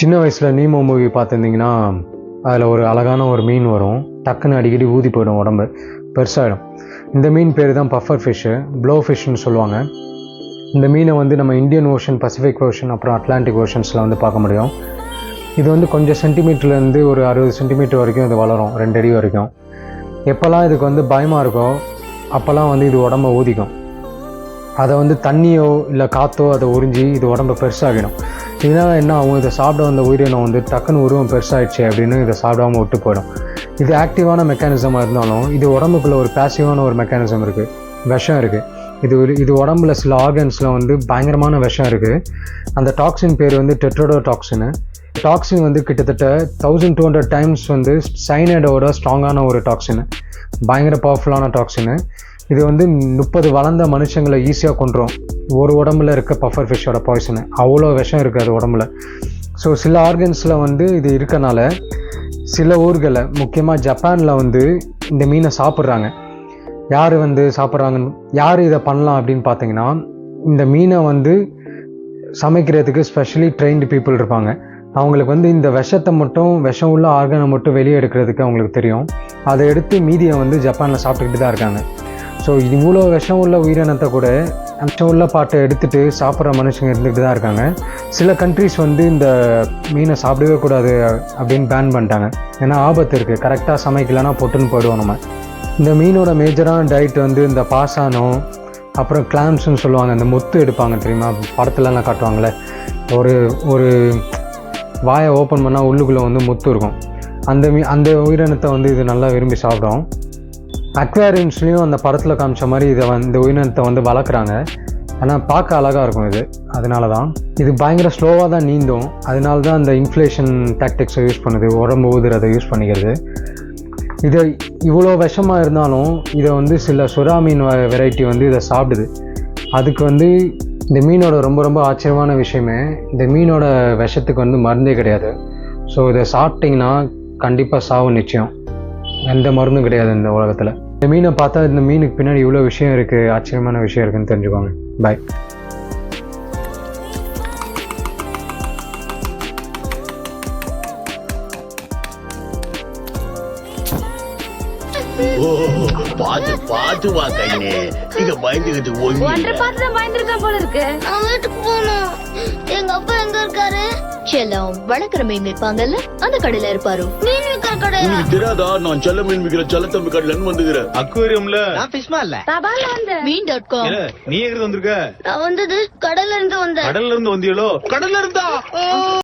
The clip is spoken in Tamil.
சின்ன வயசில் நீமோ மூவி பார்த்துருந்தீங்கன்னா அதில் ஒரு அழகான ஒரு மீன் வரும். டக்குன்னு அடிக்கடி ஊதி போயிடும் உடம்பு. பெருசாகிடும் இந்த மீன் பேர் தான் பஃபர் ஃபிஷ்ஷு ப்ளோ ஃபிஷ்ஷுன்னு சொல்லுவாங்க. இந்த மீனை வந்து நம்ம இந்தியன் ஓஷன் பசிபிக் ஓஷன் அப்புறம் அட்லாண்டிக் ஓஷன்ஸில் வந்து பார்க்க முடியும். இது வந்து கொஞ்சம் சென்டிமீட்டர்லேருந்து ஒரு அறுபது சென்டிமீட்டர் வரைக்கும் இது வளரும். ரெண்டு அடி வரைக்கும். எப்போல்லாம் இதுக்கு வந்து பயமாக இருக்கோ அப்போல்லாம் வந்து இது உடம்ப ஊதிக்கும். அதை வந்து தண்ணியோ இல்லை காற்றோ அதை உறிஞ்சி இது உடம்பை பெருசாகிடும். இதனால் என்ன ஆகும்? இதை சாப்பிட வந்த உயிரினம் வந்து டக்குன்னு உருவம் பெருசாகிடுச்சு அப்படின்னு இதை சாப்பிடாம விட்டு போயிடும். இது ஆக்டிவான மெக்கானிசமாக இருந்தாலும் இது உடம்புக்குள்ள ஒரு பேசிவான ஒரு மெக்கானிசம் இருக்குது விஷம் இருக்குது இது ஒரு இது உடம்புல சில ஆர்கன்ஸில் வந்து பயங்கரமான விஷம் இருக்குது அந்த டாக்ஸின் பேர் வந்து டெட்ரோடோ டாக்ஸினு டாக்ஸின் வந்து கிட்டத்தட்ட தௌசண்ட் டூ ஹண்ட்ரட் டைம்ஸ் வந்து சைனைடோட ஸ்ட்ராங்கான ஒரு டாக்ஸின் பயங்கர பவர்ஃபுல்லான டாக்ஸின் இது வந்து முப்பது வளர்ந்த மனுஷங்களை ஈஸியாக கொண்டுரும் ஒரு உடம்புல இருக்க பஃபர் ஃபிஷ்ஷோட பாய்சனு அவ்வளோ விஷம் இருக்குது அது உடம்புல. ஸோ சில ஆர்கன்ஸில் வந்து இது இருக்கனால சில ஊர்களில் முக்கியமாக ஜப்பானில் வந்து இந்த மீனை சாப்பிட்றாங்க. யார் வந்து சாப்பிட்றாங்கன்னு யார் இதை பண்ணலாம் அப்படின்னு பார்த்தீங்கன்னா இந்த மீனை வந்து சமைக்கிறதுக்கு ஸ்பெஷலி ட்ரெயின்டு பீப்புள் இருப்பாங்க. அவங்களுக்கு வந்து இந்த விஷத்தை மட்டும் விஷம் உள்ள ஆர்கனை மட்டும் வெளியே எடுக்கிறதுக்கு அவங்களுக்கு தெரியும். அதை எடுத்து மீதியை வந்து ஜப்பானில் சாப்பிட்டுக்கிட்டு தான் இருக்காங்க. ஸோ இவ்வளோ விஷம் உள்ள உயிரினத்தை கூட விஷம் உள்ள பாட்டை எடுத்துட்டு சாப்பிட்ற மனுஷங்க இருந்துகிட்டு தான் இருக்காங்க. சில கண்ட்ரிஸ் வந்து இந்த மீனை சாப்பிடவே கூடாது அப்படின்னு பேன் பண்ணிட்டாங்க. ஏன்னா ஆபத்து இருக்குது கரெக்டாக சமைக்கலன்னா பொட்டுன்னு போயிடுவோம் நம்ம. இந்த மீனோட மேஜரான டயட் வந்து இந்த பாசானம் அப்புறம் கிளாம்ஸ்னு சொல்லுவாங்க. இந்த முத்து எடுப்பாங்க தெரியுமா? படத்துலலாம் காட்டுவாங்களே. ஒரு ஒரு வாயை ஓப்பன் பண்ணால் உள்ளுக்குள்ளே வந்து முத்து இருக்கும். அந்த மீ அந்த உயிரினத்தை வந்து இது நல்லா விரும்பி சாப்பிடும். அக்வேரியம்ஸ்லேயும் அந்த படத்தில் காமிச்ச மாதிரி இதை வந்து இந்த உயிரினத்தை வந்து வளர்க்குறாங்க. ஆனால் பார்க்க அழகாக இருக்கும் இது. அதனால தான் இது பயங்கர ஸ்லோவாக தான் நீந்தும். அதனால தான் அந்த இன்ஃப்ளேஷன் டாக்டிக்ஸை யூஸ் பண்ணுது. உடம்பு ஊதுறதை யூஸ் பண்ணிக்கிறது. இது இவ்வளோ விஷமாக இருந்தாலும் இதை வந்து சில சுறா மீன் வெரைட்டி வந்து இதை சாப்பிடுது. அதுக்கு வந்து இந்த மீனோட ரொம்ப ரொம்ப ஆச்சரியமான விஷயமே இந்த மீனோட விஷத்துக்கு வந்து மருந்தே கிடையாது. ஸோ இதை சாப்பிட்டிங்கன்னா கண்டிப்பாக சாவு நிச்சயம். எந்த மருந்தும் கிடையாது இந்த உலகத்தில். இந்த மீனை பார்த்தா இந்த மீனுக்கு பின்னாடி இவ்வளோ விஷயம் இருக்குது ஆச்சரியமான விஷயம் இருக்குன்னு தெரிஞ்சுக்கோங்க. பாய் பாத்து பாத்து வா கைனே நீங்க பயந்துகிட்டு ஒன்றை ஓங்கி பார்த்து தான் பயந்துருக்கான் போல இருக்கு. நான் வீட்டுக்கு போகணும். எங்க அப்பா எங்க இருக்காரு செல்லம் வளர்க்குற மீன் விற்பாங்கல்ல? அந்த கடையில இருப்பாரு. மீன் விற்கிற கடையா? உங்களுக்கு தெரியாதா? நான் செல்ல மீன் விக்கிற செல்லத்தம்பி கடல இருந்து வந்துக்கிறேன் அக்வேரியம்ல. நான் ஃபிஷ்மா இல்ல தபால்ல வந்து. மீன் டாட் காம் நீ எங்க இருந்து வந்திருக்க? நான் வந்தது கடல்ல இருந்து வந்தேன். கடல்ல இருந்து வந்தியலோ? கடல்ல இருந்தா?